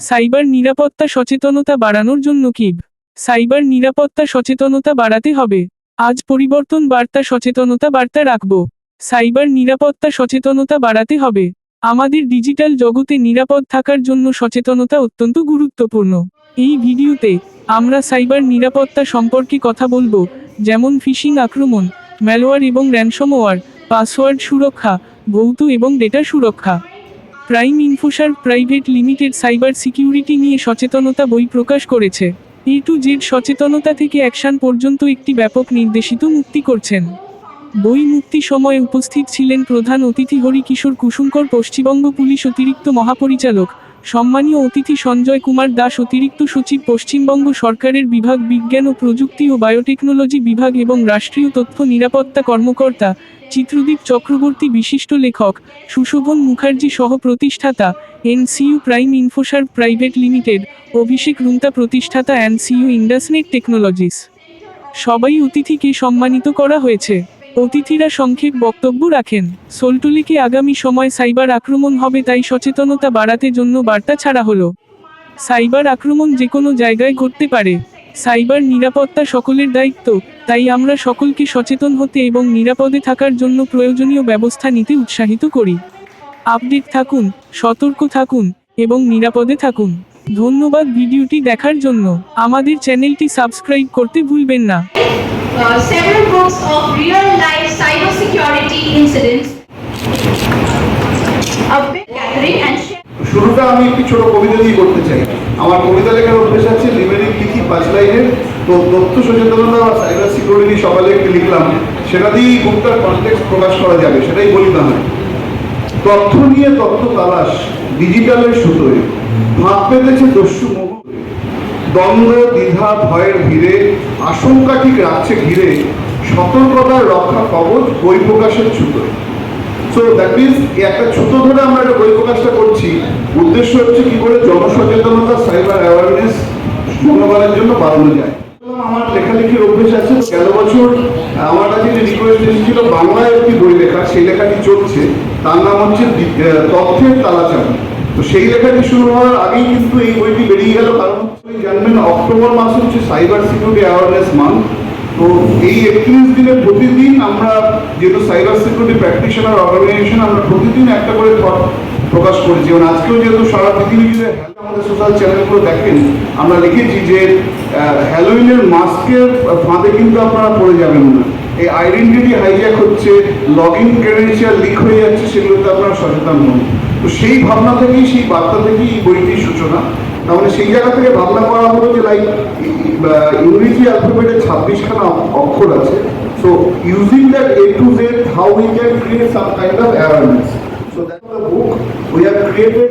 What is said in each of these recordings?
Cyber নিরাপত্তা সচেতনতা বাড়ানোর জন্য কিব। সাইবার নিরাপত্তা সচেতনতা বাড়াতে হবে। আজ পরিবর্তন বার্তা সচেতনতা বার্তা রাখব। সাইবার নিরাপত্তা সচেতনতা বাড়াতে হবে। আমাদের ডিজিটাল জগতে নিরাপদ থাকার জন্য সচেতনতা অত্যন্ত গুরুত্বপূর্ণ। এই ভিডিওতে আমরা সাইবার নিরাপত্তা সম্পর্কে কথা বলব, যেমন ফিশিং আক্রমণ ম্যালওয়্যার এবং র্যানসমওয়্যার পাসওয়ার্ড সুরক্ষা ভৌত এবং ডেটা সুরক্ষা। Prime Infoserv Private Limited cyber security নিয়ে সচেতনতা বই প্রকাশ করেছে। এ টু জেড সচেতনতা থেকে অ্যাকশন পর্যন্ত একটি ব্যাপক নির্দেশিত মুক্তি করছেন। বই মুক্তি সময়ে উপস্থিত ছিলেন প্রধান অতিথি হরি কিশোর কুসুমকর, পশ্চিমবঙ্গ পুলিশ অতিরিক্ত মহাপরিচালক, সম্মানীয় অতিথি সঞ্জয় কুমার দাস, অতিরিক্ত সচিব, পশ্চিমবঙ্গ সরকারের বিভাগ বিজ্ঞান ও প্রযুক্তি ও বায়োটেকনোলজি বিভাগ এবং রাষ্ট্রীয় তথ্য নিরাপত্তা কর্মকর্তা চিত্রদীপ চক্রবর্তী বিশিষ্ট লেখক, সুশোভন মুখার্জি সহ প্রতিষ্ঠাতা, and CEO Prime Infoserv Private Limited, Abhishek Rungta প্রতিষ্ঠাতা এনসিইউ ইন্ডাসনেট টেকনোলজিস। সবাই অতিথিকে সম্মানিত করা হয়েছে। অতিথিরা সংক্ষেপ বক্তব্য রাখেন, সোলটুলিকে আগামী সময় সাইবার আক্রমণ হবে তাই সচেতনতা বাড়াতে জন্য বার্তা ছাড়া হলো। সাইবার আক্রমণ যে কোনো জায়গায় ঘটতে পারে। সাইবার নিরাপত্তা সকলের দায়িত্ব তাই আমরা সকলকে সচেতন হতে এবং নিরাপদে থাকার জন্য প্রয়োজনীয় ব্যবস্থা নিতে উৎসাহিত করি আপডেট থাকুন সতর্ক থাকুন এবং নিরাপদে থাকুন ধন্যবাদ ভিডিওটি দেখার জন্য আমাদের চ্যানেলটি সাবস্ক্রাইব করতে ভুলবেন না uh, several books of real life incidents. A gathering and. শুরুটা আমি একটি ছোট কবিতা দিয়ে করতে চাই। আমার কবিতা লেখার অভ্যেস আছে লিমেরিক লিখি পাঁচ লাইনের। তো তথ্য সচেতনতা বা সাইবার সিকিউরিটি সকালে একটি লিখলাম। সেটা দিয়েই বুকটার কনটেক্সট প্রকাশ করা যাবে, সেটাই বলি না হয় তথ্য নিয়ে তথ্য তালাশ ডিজিটালের সুতোয়। ভাগ পেতেছে দস্যু দ্বন্দ্ব, দ্বিধা, ভয়ের ভিড়ে। আশঙ্কা ঠিক রাখছে ঘিরে। সতর্কতার রক্ষা কবচ বই প্রকাশের ছুতোয় সো দ্যাট মিনস একটা ছোট ধরে আমরা একটা বই করছি। উদ্দেশ্য হচ্ছে কি করে জনসচেতনতা সাইবার অ্যাওয়ারনেস জনগণের জন্য বাড়ানো যায়। আমার লেখালেখির অভ্যেস আছে গেল বছর আমার কাছে যে রিকোয়েস্ট এসেছিল, বাংলায় একটি বই লেখা, সেই লেখাটি চলছে। তার নাম হচ্ছে তথ্যের তালাচাবি তো সেই লেখাটি শুরু হওয়ার আগেই কিন্তু এই বইটি বেরিয়ে গেল। কারণ জানবেন, অক্টোবর মাস হচ্ছে সাইবার সিকিউরিটি অ্যাওয়ারনেস মান্থ তো এই একত্রিশ দিনে প্রতিদিন আমরা যেহেতু সাইবার সিকিউরিটি প্র্যাকটিশনার অর্গানাইজেশন আমরা প্রতিদিন একটা করে থট প্রকাশ করেছি। এবং আজকেও যেহেতু সারা পৃথিবী জুড়ে আমাদের সোশ্যাল চ্যানেলগুলো দেখেন, আমরা লিখেছি যে হ্যালোইনের মাস্কের ফাঁদে কিন্তু আপনারা পড়ে যাবেন না। এই আইডেন্টিটি হাইজ্যাক হচ্ছে লগ ইন ক্রেডেন্সিয়াল লিক হয়ে যাচ্ছে, সেগুলোতে আপনারা সচেতন হন। তো সেই ভাবনা থেকেই, সেই বার্তা থেকেই এই বইটির সূচনা। তাহলে সেই জায়গা থেকে ভাবনা করা হলো যে লাইক ইংরেজি অ্যালফাবেটে ছাব্বিশখানা অক্ষর আছে। So using that A to Z how we can create some kind of awareness so that the book we have created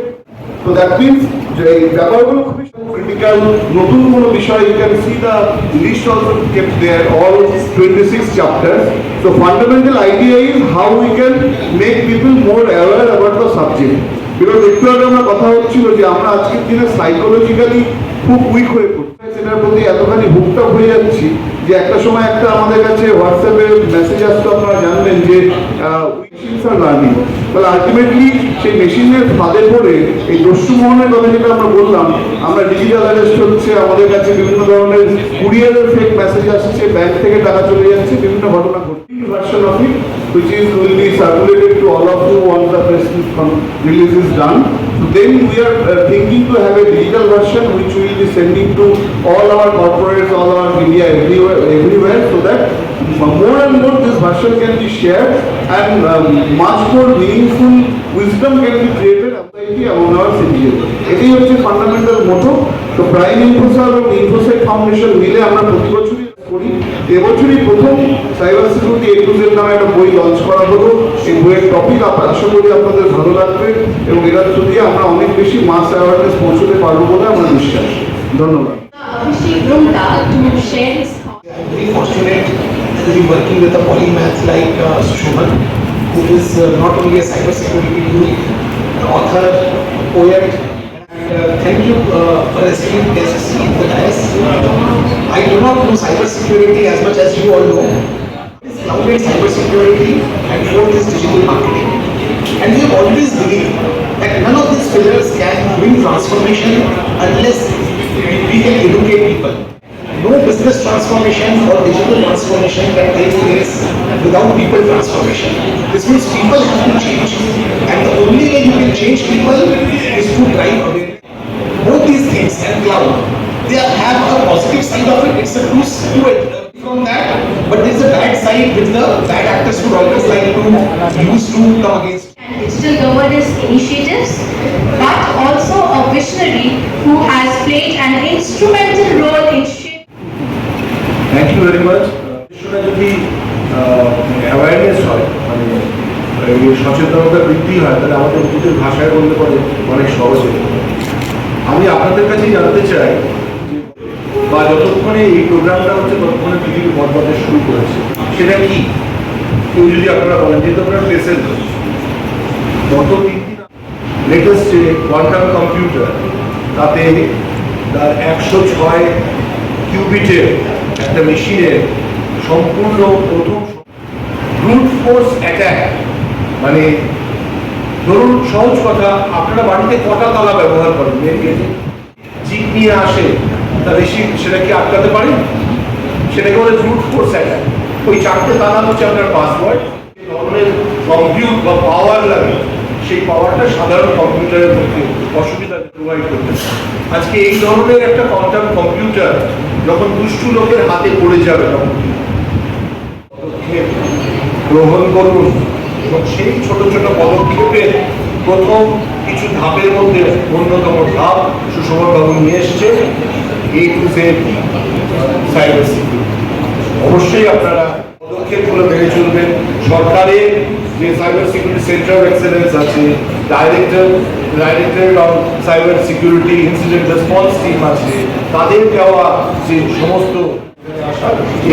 তো দ্যাট মিনস যে এই ব্যাপারগুলো খুবই ক্রিটিক্যাল নতুন কোনো বিষয় you can see the list also kept there all twenty six chapters তো fundamental idea is how we can make people more aware about the subject because একটু আগে আমরা কথা হচ্ছিল যে আমরা আজকের দিনে সাইকোলজিক্যালি খুব উইক হয়ে পড়ছি। সেটার প্রতি এতখানি হুকটা হয়ে যাচ্ছি যে একটা সময় একটা আমাদের কাছে হোয়াটসঅ্যাপে মেসেজ আসতো, আপনারা জানবেন যে মেশিনস আর লার্নিং তাহলে আলটিমেটলি সেই মেশিনের ফাঁদে পড়ে এই দস্যু মোহনের কথা যেটা আমরা বললাম আমরা ডিজিটাল অ্যারেস্ট হচ্ছে আমাদের কাছে বিভিন্ন ধরনের কুরিয়ারের ফেক মেসেজ আসছে ব্যাংক থেকে টাকা চলে যাচ্ছে বিভিন্ন ঘটনা ঘটছে version of it which is will be circulated to all of you once the press release is done. So then we are uh, thinking to have a digital version which we will be sending to all our corporates, all our media everywhere, everywhere so that more and more this version can be shared and um, much more meaningful wisdom can be created society among our citizens. এটাই হচ্ছে fundamental মোটো তো prime ইনফোসার এবং ইনফোসাইট foundation মিলে আমরা প্রতি বছরই করি। এবছরই প্রথম cyber security A to Z নামে একটা বই লঞ্চ করা হলো। এই বইয়ের টপিক আশা করি আপনাদের ভালো লাগবে এবং এটার থ্রু দিয়ে আমরা অনেক বেশি মাস অ্যাওয়ারনেস পৌঁছতে পারব বলে আমার বিশ্বাস ধন্যবাদ। To be working with a polymath like uh, who is uh, not only a cybersecurity guru, author, poet, and uh, thank you uh, for esteemed guests in the dais. I do not know cybersecurity as much as you all know. It's cloud-based cybersecurity and fourth is digital marketing. And we have always believed that none of these pillars can bring transformation unless we can educate people. No business transformation or digital transformation can take place without people transformation. This means people have to change. And the only way you can change people is to drive awareness. Both these things and cloud, they have a positive side of it, it's a two to it from that, but there's a bad side which the bad actors would always like to use to come against. and digital governance initiatives, but also a visionary who has played an instrumental role in very much বিষয়টা যদি awareness হয় মানে সচেতনতা বৃদ্ধি হয়, তাহলে আমাদের নিজের ভাষায় বলতে পারে অনেক সহজে। আমি আপনাদের কাছেই জানতে চাই বা যতক্ষণে এই প্রোগ্রামটা হচ্ছে, ততক্ষণে পৃথিবী বদলাতে শুরু করেছে। সেটা কি? কেউ যদি আপনারা বলেন, যেহেতু আপনারা পেশেন্ট, গত তিন দিন লেটেস্ট যে কোয়ান্টাম কম্পিউটার তাতে তার একশো ছয় কিউবিটের একটা মেশিনের সম্পূর্ণ প্রথম ব্রুট ফোর্স অ্যাটাক মানে ধরুন সহজ কথা, আপনারা বাড়িতে কটা তালা ব্যবহার করেন? জিপ নিয়ে আসে, তা বেশি সেটা কি আটকাতে পারেন সেটাকে বলে ব্রুট ফোর্স অ্যাটাক ওই চারটে তালা হচ্ছে আপনার পাসওয়ার্ড ধরনের কম্পিউট বা পাওয়ার লাগে, সেই পাওয়ারটা সাধারণ কম্পিউটারের মধ্যে অসুবিধা প্রোভাইড করতে আজকে এই ধরনের একটা কোয়ান্টাম কম্পিউটার যখন দুষ্টু লোকের হাতে পড়ে যাবে তখন পদক্ষেপ গ্রহণ করুন। এবং সেই ছোট ছোট পদক্ষেপের প্রথম কিছু ধাপের মধ্যে অন্যতম ধাপ সুশোভন বাবু নিয়ে এসছে এই টু সেভ সাইবার অবশ্যই আপনারা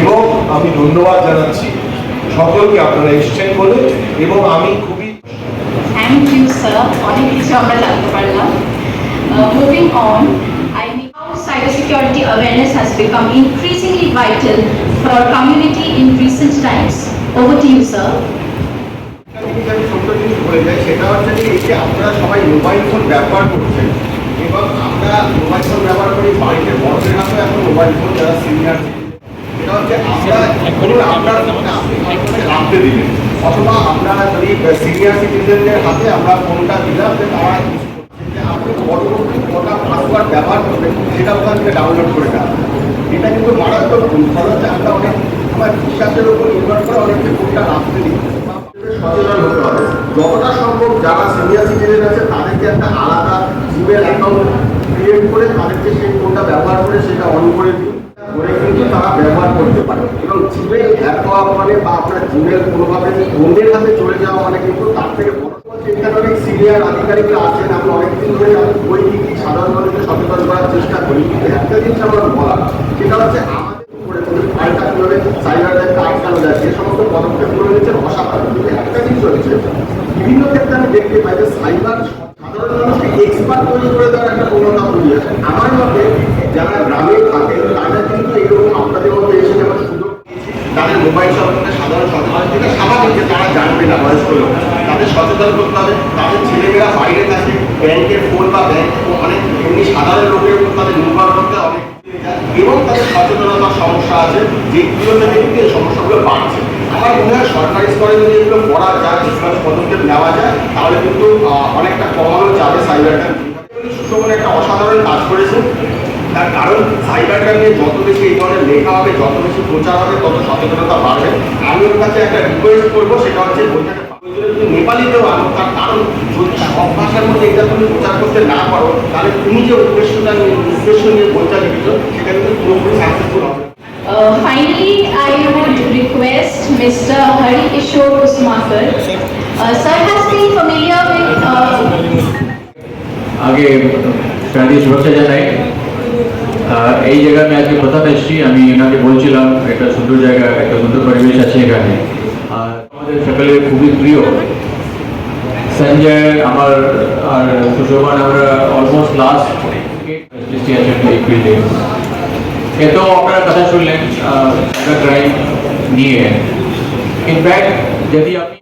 এবং আমি ধন্যবাদ জানাচ্ছি। সকলকে আপনারা এসছেন বলে এবং আমি খুবই Thank you, sir. অনেক কিছু আমরা জানতে পারলাম। Moving on I mean, how cybersecurity awareness has become increasingly vital our community in recent times. Over to you, sir. সেটা হচ্ছে আপনারা যদি সিনিয়র হাতে আমরা ফোনটা আপনি পাসওয়ার্ড ব্যবহার করবেন সেটা ডাউনলোড করে নেওয়া এটা কিন্তু মারাত্মক ভুল। হচ্ছে আমরা অনেক আমার বিশ্বাসের উপর নির্ভর করে অনেকে ভুলটা রাখতে দিই। সচেতন হতে হবে। যতটা সম্ভব যারা সিনিয়র সিটিজেন আছে, তাদেরকে একটা আলাদা জিমেল অ্যাকাউন্ট ক্রিয়েট করে তাদেরকে সেই ফোনটা ব্যবহার করে সেটা অন করে দিন। করে কিন্তু তারা ব্যবহার করতে পারে। এবং জিমেল হ্যাক হওয়া মানে বা আপনার জিমেল কোনোভাবে অন্যের হাতে চলে যাওয়া মানে কিন্তু তার থেকে বড় অনেক সিনিয়র আধিকারিকরা আছেন আমরা অনেকদিন ধরে বই কি সাধারণ মানুষকে সচেতন করার চেষ্টা করি। কিন্তু একটা জিনিস আমার বলা সেটা হচ্ছে বিভিন্ন ক্ষেত্রে আমি দেখতে পাই যে সাইবার সাধারণ মানুষকে এক্সপার্ট তৈরি করে দেওয়ার একটা প্রবণতা তৈরি আছে আমার মতে যারা গ্রামে থাকে তাদের কিন্তু এরকম আপনাদের মধ্যে এসে যেমন সুযোগ দিয়েছি, তাদের মোবাইল সম্বন্ধে সাধারণ যে তারা জানবে না, বয়স্ক লোক। তাদের সচেতন করতে হবে, তাদের ছেলেমেয়েরা বাইরে থাকে ব্যাংকের ফোন বা ব্যাংক অনেক এমনি সাধারণ লোকের উপর তাদের নির্ভর করতে অনেক এবং তাদের সচেতনতার সমস্যা আছে যেগুলো থেকে কিন্তু এই সমস্যাগুলো বাড়ছে। আমার মনে হয় সরকারি স্তরে যদি এগুলো করা যায় ইসলাম পদক্ষেপ নেওয়া যায়, তাহলে কিন্তু অনেকটা কমানো যাবে সাইবার ক্রাইম সুশোভন একটা অসাধারণ কাজ করেছে তার কারণ সাইবার ক্রাইমে যত বেশি এই ধরনের লেখা হবে যত বেশি প্রচার হবে তত সচেতনতা বাড়বে আমি ওর কাছে একটা রিকোয়েস্ট করব সেটা হচ্ছে বইটাকে নেপালিতেও আনো তার কারণ যদি সব ভাষার মধ্যে এটা তুমি প্রচার করতে না পারো তাহলে তুমি যে উদ্দেশ্যটা নিয়ে উদ্দেশ্য নিয়ে বইটা লিখেছো সেটা কিন্তু পুরোপুরি সাকসেসফুল হবে Uh, finally, I would request Mr. Hari Kishore Kusmakar. Uh, sir has been familiar with uh, আগে প্রাণী শুভেচ্ছা জানাই এই জায়গায় আমি আজকে প্রথম এসেছি, আমি ওনাকে বলছিলাম, একটা সুন্দর জায়গা, একটা সুন্দর পরিবেশ আছে এখানে। আর আমাদের সকলের খুবই প্রিয় সঞ্জয়, আমার আর সুশোভন, আমরা অলমোস্ট লাস্ট আছেন এই এতো আপনারা কথা শুনলেন ক্রাইম নিয়ে। ইনফ্যাক্ট যদি আপনি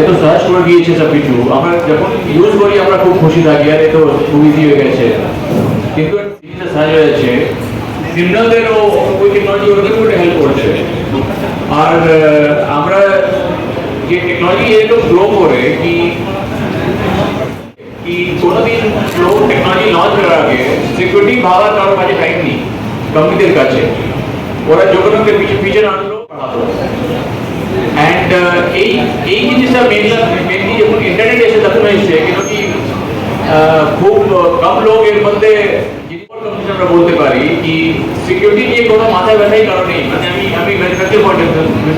এত সহজ করে দিয়েছে সব কিছু আমরা যখন ইউজ করি, আমরা খুব খুশি থাকি, আর এত খুব ইজি হয়ে গেছে। সহজ হয়েছে ক্রিমিনালদেরও ওই টেকনোলজি ওদের খুব হেল্প করছে। আর আমরা যে টেকনোলজি এরকম গ্রো করে, কি कि কোনোদিন লোক টেকনোলজি লঞ্চ করার আগে সিকিউরিটি ভাবার কারোর কাছে টাইম নেই কোম্পানিদের কাছে। ওরা যোগাযোগকে পিছিয়ে পিছিয়ে আনলো পড়াতো অ্যান্ড এই এই জিনিসটা মেনলি মেনলি যখন ইন্টারনেট এসে তখন এসছে কেন কি খুব কম লোক এর মধ্যে আমরা বলতে পারি কি সিকিউরিটি নিয়ে কোনো মাথা ব্যথাই কারণ নেই মানে আমি আমি ম্যানুফ্যাকচার পয়েন্ট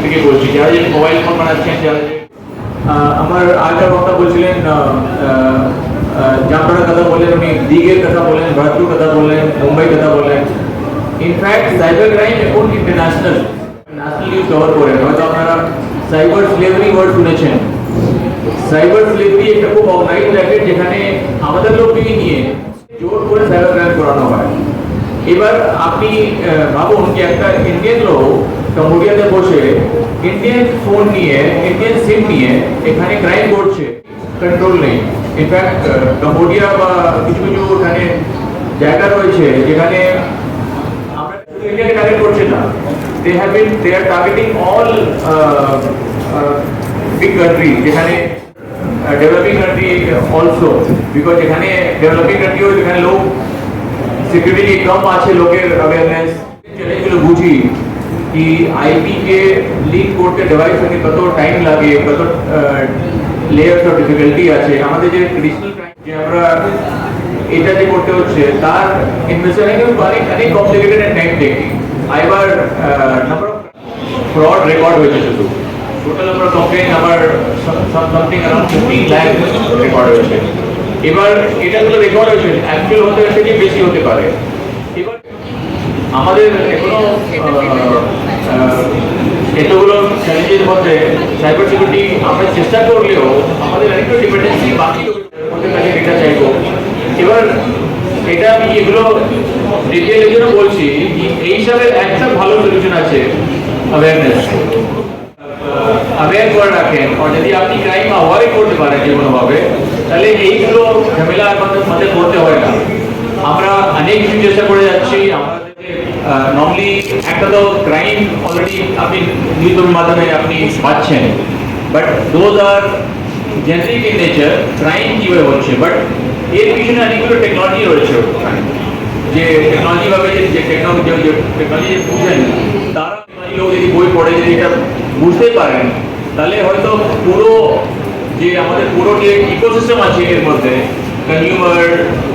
থেকে বলছি যারা যে মোবাইল ফোন বানাচ্ছেন যারা যে আহ, আমার আরেকটা কথা বলছিলেন আহ, আহ, আহ, জামতাড়ার কথা বললেন উনি দিঘের কথা বললেন ভরতপুর কথা বললেন মুম্বাই কথা বললেন ইনফ্যাক্ট সাইবার ক্রাইম এখন ইন্টারন্যাশনাল ন্যাশনাল নিউজ কভার করেন হয়তো আপনারা সাইবার স্লেভারি ওয়ার্ড শুনেছেন সাইবার স্লেভারি একটা খুব অর্গানাইজ র্যাকেট যেখানে আমাদের লোককে নিয়ে জোর করে সাইবার ক্রাইম করানো হয়। এবার আপনি ভাবুন যে একটা ইন্ডিয়ান লোক কম্বোডিয়াতে বসে ইন্ডিয়ান ফোন নিয়ে ইন্ডিয়ান সিম নিয়ে এখানে ক্রাইম করছে। কন্ট্রোল নেই। ইনফ্যাক্ট কম্বোডিয়া বা কিছু কিছু ওখানে জায়গা রয়েছে যেখানে আমরা ইন্ডিয়াকে টার্গেট করছি না। They have been they are targeting all big country যেখানে ডেভেলপিং কান্ট্রি অলসো বিকজ এখানে ডেভেলপিং কান্ট্রিও যেখানে লোক সিকিউরিটি কম আছে, লোকের অ্যাওয়ারনেস চ্যালেঞ্জগুলো বুঝি কি আইপি কে লিঙ্ক করতে ডিভাইস থেকে কত টাইম লাগে, কত লেয়ার্স অফ ডিফিকাল্টি আছে। আমাদের যে ট্রেডিশনাল যে আমরা এটা যে করতে হচ্ছে, তার ইনভেস্টিগেশন অনেক অনেক কমপ্লিকেটেড এন্ড টাইম টেকিং এবার নাম্বার অফ ফ্রড রেকর্ড হয়েছে শুধু। টোটাল নাম্বার কমপ্লেন আমার something around fifteen lakh record হয়েছে। এবার এটা গুলো রেকর্ড হয়েছে অ্যাকচুয়াল হতে থেকে বেশি হতে পারে? এবার আমাদের এখনও এতগুলো চ্যালেঞ্জের মধ্যে সাইবার সিকিউরিটি আমরা চেষ্টা করলেও আমাদের অনেকটা ডিপেন্ডেন্সি বাকি ওদের কাছে ডেটা চাইব। এবার এটা আমি এগুলো ডিটেল এর জন্য বলছি, এই হিসাবে একটা ভালো সলিউশন আছে অ্যাওয়ারনেস অ্যাওয়ার করে রাখেন আর যদি আপনি ক্রাইম অ্যাভয়েড করতে পারেন যে কোনোভাবে তাহলে এইগুলো ঝামেলা আমাদের মধ্যে করতে হয় না আমরা অনেক কিছু চেষ্টা করে যাচ্ছি আমাদের নর্মালি একটা তো ক্রাইম অলরেডি আপনি নিউজের মাধ্যমে আপনি পাচ্ছেন but those are generic in nature crime কীভাবে হচ্ছে বাট এর পিছনে অনেকগুলো টেকনোলজি রয়েছে ওখানে যে টেকনোলজি ভাবে যে- যে টেকনোলজি যে টেকনোলজি যে বুঝেন তারা technology লোক যদি বই পড়ে যদি এটা বুঝতে পারেন তাহলে হয়তো পুরো যে আমাদের পুরো যে ইকোসিস্টেম আছে এর মধ্যে consumer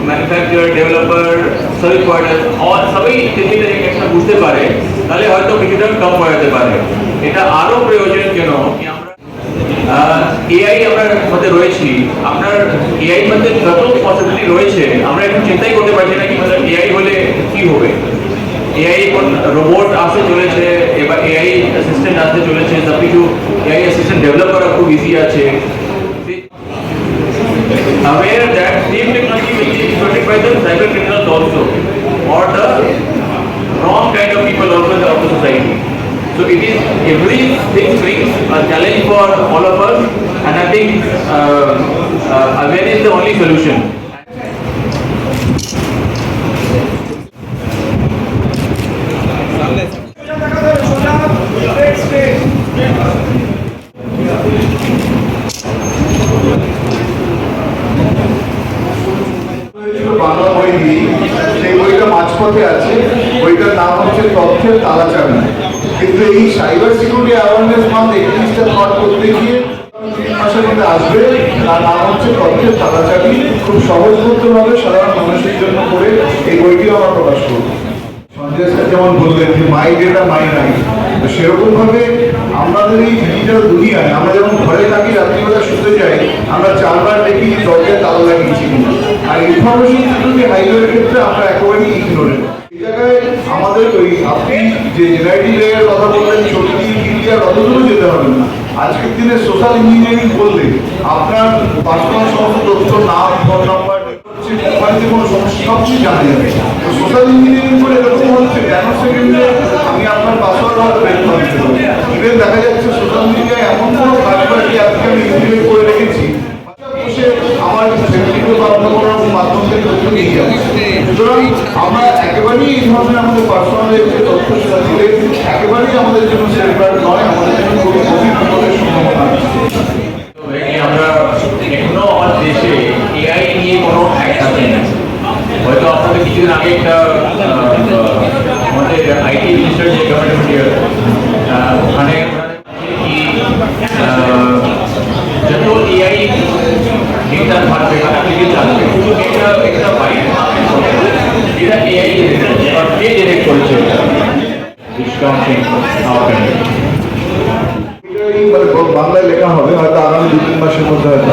manufacture developer service provider all সবাই এটা একটা বুঝতে পারে, তাহলে হয়তো কিছুটা কম যেতে পারে। এটা আরও প্রয়োজন কেন? কি আমরা এআই আমরা মধ্যে রয়েছি। আপনার এআই মধ্যে যত পসিবিলিটি রয়েছে, আমরা এখন চিন্তাই করতে পারছি না কি মানে এআই হলে কি হবে? এআই এখন রোবট আসতে চলেছে એઆઈ એઆઈ એસિસ્ટન્ટ સાથે જોડે છે tapi જો એઆઈ એસિસ્ટન્ટ ડેવલપર આખું ઇઝી આ છે aware that deep technology will be exploited by the cyber criminals also or the wrong kind of people also in our society so it is everything brings a challenge for all of us and i think uh, uh, awareness is the only solution বইটিও আমরা প্রকাশ করব। Sanjay sir যেমন বললেন যে, মাই data, my right তো আমাদের এই digital দুনিয়ায় আমরা যখন ঘরে থাকি, রাত্রিবেলা শুতে যাই, আমরা চারবার দেখি দরজায় তালা লাগিয়েছি আর ইনফরমেশন সিকিউরিটি হাইওয়ের ক্ষেত্রে আমরা একেবারেই জায়গায় আমাদের ওই আপনি যে জেনারেটিভ লেয়ারের কথা বললেন ছবি দিয়ে মিডিয়ার অতদূর যেতে হবে না। আজকের দিনে সোশ্যাল ইঞ্জিনিয়ারিং বললে আপনার পার্সোনাল সমস্ত তথ্য নাম ফোন কোম্পানিতে কোনো সমস্যা সব কিছু জানা যাবে সোশ্যাল ইঞ্জিনিয়ারিং করে এরকম হচ্ছে ন্যানো সেকেন্ডে আমি আপনার পাসওয়ার্ড হয়তো বের করে দিতে পারি ইভেন দেখা যাচ্ছে সোশ্যাল মিডিয়ায় এমন কোনো কাজ আপনি আজকে আমি ইমপ্লিমেন্ট করে রেখেছি আমার ফেসবুকে বা অন্য কোনো মাধ্যম থেকে তথ্য নিয়ে যাবে সুতরাং আমরা একেবারেই এই ধরনের আমাদের পার্সোনাল তথ্য সেটা দিলে একেবারেই আমাদের জন্য সেফগার্ড নয় আমাদের জন্য খুবই বিপদের সম্ভাবনা আমরা এখনও আমার দেশে এআই নিয়ে কোনো অ্যাক্ট আছে না হয়তো আপনাদের কিছুদিন আগে একটা আমাদের আইটি মিনিস্টার যে গভর্নমেন্ট ওখানে কি আহ, যত এআই ডেটা থাকবে অ্যাপ্লিকেশন থাকবে শুধু এটা একটা বাইরে এটা এআই কে জেনারেট করেছে ডিসকাউন্টিং এটাই মানে বাংলায় লেখা হবে হয়তো আগামী দু তিন মাসের মধ্যে হয়তো